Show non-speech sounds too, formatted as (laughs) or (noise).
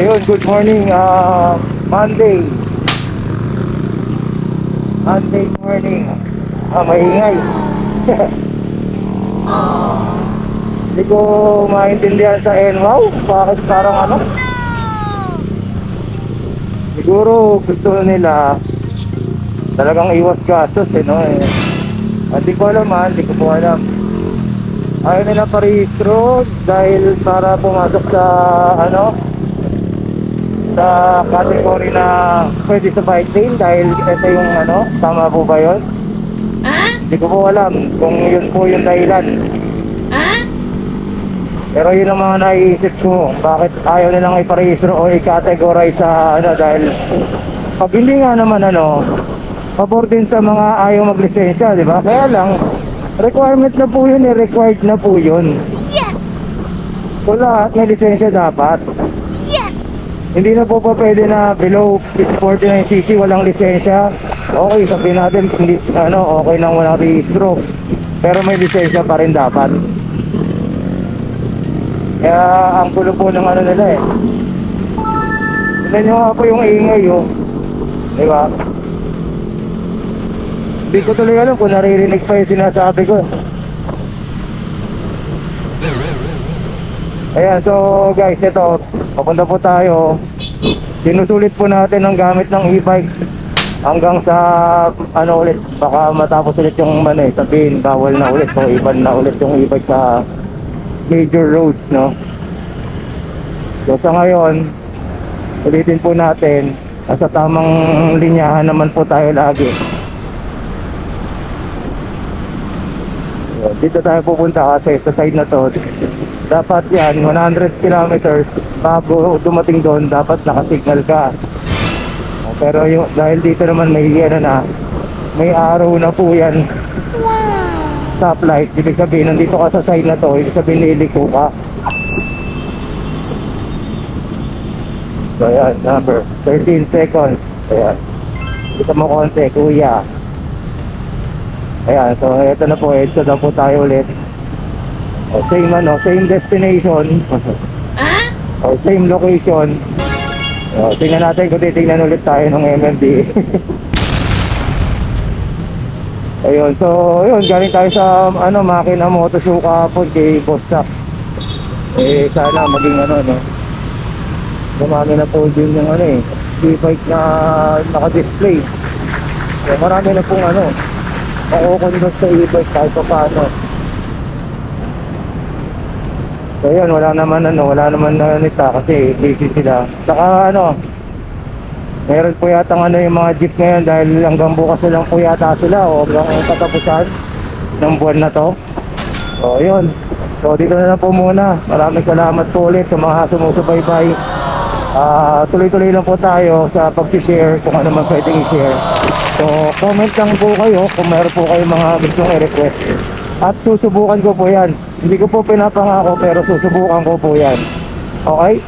Ayun, good morning. ah Monday. Monday morning. Ah, maingay. (laughs) Hindi ko maintindihan sa NWOW. Bakit parang ano? Siguro gusto nila talagang iwas gastos eh, no? Eh. Hindi ko alam ha, hindi ko po alam. Ayaw nila parehistro dahil para pumasok sa ano sa category na pwede sa bike lane dahil ito yung ano, tama po ba yun? Hindi ko po alam kung yun po yung dahilan. Pero yun ang mga naiisip ko, bakit ayaw nilang iparehistro o i-categorize sa ano dahil pag hindi nga naman ano, pabor din sa mga ayaw maglisensya, di ba? Kaya lang, requirement na po yun, eh, required na po yun. Yes! So lahat may lisensya dapat. Hindi na po pa pwede na below 49cc walang lisensya. Okay, sabihin natin hindi ano, okay nang walang registro. Pero may lisensya pa rin dapat. Kaya ang gulo po ng ano nila eh. Tignan nyo nga po yung ingay oh. Di ba? Hindi ko tuloy alam kung naririnig pa yung sinasabi ko. Ayan, so guys, ito, papunta po tayo. Sinusulit po natin ang gamit ng e-bike hanggang sa ano ulit, baka matapos ulit yung ano eh, sabihin bawal na ulit o iban na ulit yung e-bike sa major roads, no? So sa ngayon, ulitin po natin, nasa tamang linyahan naman po tayo lagi. So, dito tayo pupunta kasi sa side na to, dapat yan, 100 kilometers bago dumating doon, dapat nakasignal ka. Oh, Pero yung, dahil dito naman may ano na, may araw na po yan, stoplight, ibig sabihin, nandito ka sa side na to, ibig sabihin niliko ka. So ayan, number, 13 seconds. Ayan. Kita mo konti, kuya. Ayan, so ito na po, EDSA na po tayo ulit. O, same ano, same destination. o, same location. O, tingnan natin kung titingnan ulit tayo ng MMD. (laughs) Ayun, so, yun, galing tayo sa, ano, makina moto show kahapon kay Boss Sack. Eh, sana maging ano, no. Dumami na po din yung ano eh, e-bike na naka-display. So, marami na pong ano, makukonvert sa e-bike kahit pa paano. So yun, wala naman ano, wala naman na nita kasi busy sila. Saka ano, meron po yata ano yung mga jeep ngayon dahil hanggang bukas lang po yata sila o hanggang katapusan ng buwan na to. So yun, so dito na lang po muna. Maraming salamat po ulit sa mga sumusubaybay. Ah, tuloy-tuloy lang po tayo sa pag-share kung ano man pwedeng i-share. So, comment lang po kayo kung meron po kayo mga gustong i-request. At susubukan ko po yan. Hindi ko po pinapangako pero susubukan ko po yan. Okay?